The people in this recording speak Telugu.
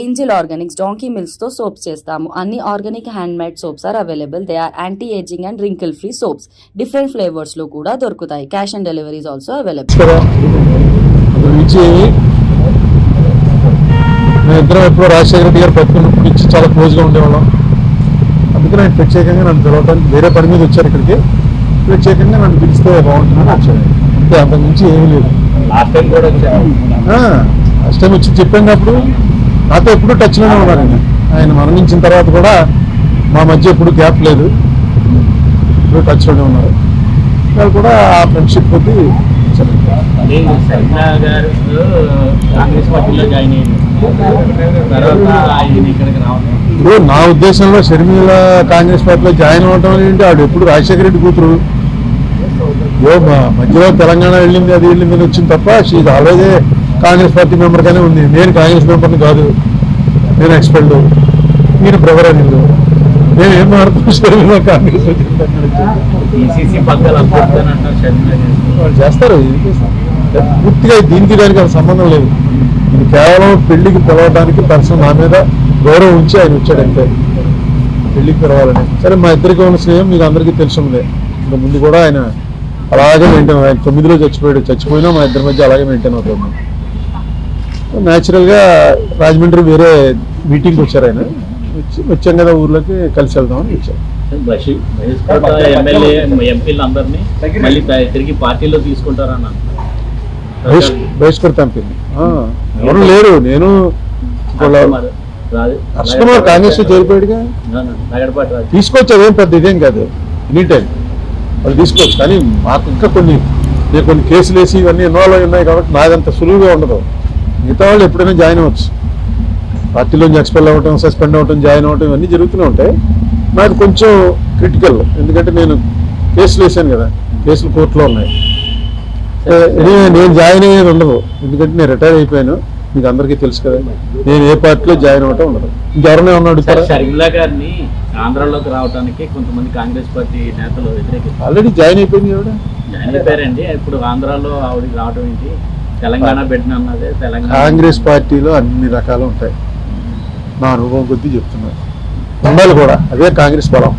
ఏంజిల్ ఆర్గానిక్స్ డాంకీ తో సోప్స్ చేస్తాము. అన్ని organic handmade soaps are available. They are anti ageing and wrinkle free soaps. Different ఫ్లేవర్స్లో కూడా దొరుకుతాయి. Cash on deliveries also available. ఇద్దరం ఎప్పుడో రాజశేఖర రెడ్డి గారు పట్టుకున్నప్పటి నుంచి చాలా క్లోజ్గా ఉండేవాళ్ళం. అందుకని ఆయన ప్రత్యేకంగా నన్ను పిలవడానికి వేరే పని మీద వచ్చారు ఇక్కడికి. ప్రత్యేకంగా నన్ను పిలిస్తే బాగుంటుందని వచ్చాను అంతే అంతకు మించి ఏమీ లేదు. లాస్ట్ టైం కూడా వచ్చాను ఫస్ట్ టైం వచ్చి చెప్పినప్పుడు నాతో ఎప్పుడు టచ్లోనే ఉన్నారు ఆయన ఆయన మరణించిన తర్వాత కూడా మా మధ్య ఎప్పుడు గ్యాప్ లేదు. ఎప్పుడు టచ్లోనే ఉన్నారు. వాళ్ళు కూడా ఆ ఫ్రెండ్షిప్ కొద్ది ఇప్పుడు నా ఉద్దేశంలో షర్మిల కాంగ్రెస్ పార్టీలో జాయిన్ అవటం ఏంటి? ఆవిడ ఎప్పుడు రాజశేఖర రెడ్డి కూతురు. మధ్యలో తెలంగాణ వెళ్ళింది అది వెళ్ళింది అని వచ్చింది తప్ప she's always Congress party member గానే ఉంది. నేను కాంగ్రెస్ మెంబర్ని కాదు. నేను ఎక్స్పర్ట్ నేను బ్రదర్ అని నేను ఏం షర్మిల కాంగ్రెస్. వాళ్ళు చేస్తారు. పూర్తిగా దీనికి దానికి అంత సంబంధం లేదు. ఇది కేవలం పెళ్ళికి పిలవడానికి పర్సన్ నా మీద గౌరవం ఉంచి ఆయన వచ్చాడు అంతే. పెళ్ళికి పిలవాలని. సరే మా ఇద్దరికి ఉన్న స్నేహం మీకు అందరికీ తెలిసిందే ఇంకా ముందు కూడా ఆయన అలాగే మెయింటైన్ ఆయన తొమ్మిదిలో చచ్చిపోయాడు. చచ్చిపోయినా మా ఇద్దరి మధ్య అలాగే మెయింటైన్ అవుతుంది న్యాచురల్గా రాజమండ్రి వేరే మీటింగ్కి వచ్చారు ఆయన. వచ్చి వచ్చాం కదా ఊర్లోకి కలిసి వెళ్దామని వచ్చారు ఎమ్మెల్యే ఎంపీలు అందరినీ మళ్ళీ తిరిగి పార్టీలో బహిష్కృతం ఎవరు లేరు. నేను వాళ్ళ- మరి రాజు- హర్ష కుమార్ కాంగ్రెస్లో చేరిపోయాడుగా. తీసుకోవచ్చు? అదేం పెద్ద ఇదేం కాదు. Any time. వాళ్ళు తీసుకోవచ్చు. కానీ మాకు ఇంకా కొన్ని నేను కొన్ని కేసులు వేసి ఇవన్నీ ఇన్వాల్వ్ అయి ఉన్నాయి కాబట్టి నాదంత సులువుగా ఉండదు. మిగతా వాళ్ళు ఎప్పుడైనా జాయిన్ అవ్వచ్చు. పార్టీలోంచి ఎక్స్పెల్ అవ్వటం సస్పెండ్ అవ్వటం జాయిన్ అవ్వటం ఇవన్నీ జరుగుతూనే ఉంటాయి. నాకు కొంచెం క్రిటికల్ ఎందుకంటే నేను కేసులు వేసాను కదా కేసులు కోర్టులో ఉన్నాయి. నేను జాయిన్ అయ్యేది ఉండదు. ఎందుకంటే నేను రిటైర్ అయిపోయాను. మీకు అందరికీ తెలుసు కదా నేను ఏ పార్టీలో జాయిన్ అవ్వటం ఉండదు. ఇంకెవరైనా ఉన్నా సార్ అడుగుతారా? షర్మిల గారిని ఆంధ్రాలోకి రావడానికి కొంతమంది కాంగ్రెస్ పార్టీ నేతలు వ్యతిరేకిస్తారు ఆల్రెడీ జాయిన్ అయిపోయింది ఆవిడ జాయిన్ అయిపోయారండి. ఇప్పుడు ఆంధ్రాలో ఆవిడకి రావడం ఏంటి? తెలంగాణ బిడ్డ అన్నదే తెలంగాణ. కాంగ్రెస్ పార్టీలో అన్ని రకాలు ఉంటాయి. నా అనుభవం కొద్దీ చెప్తున్నాను ఉండాలి కూడా. అదే కాంగ్రెస్ బలం.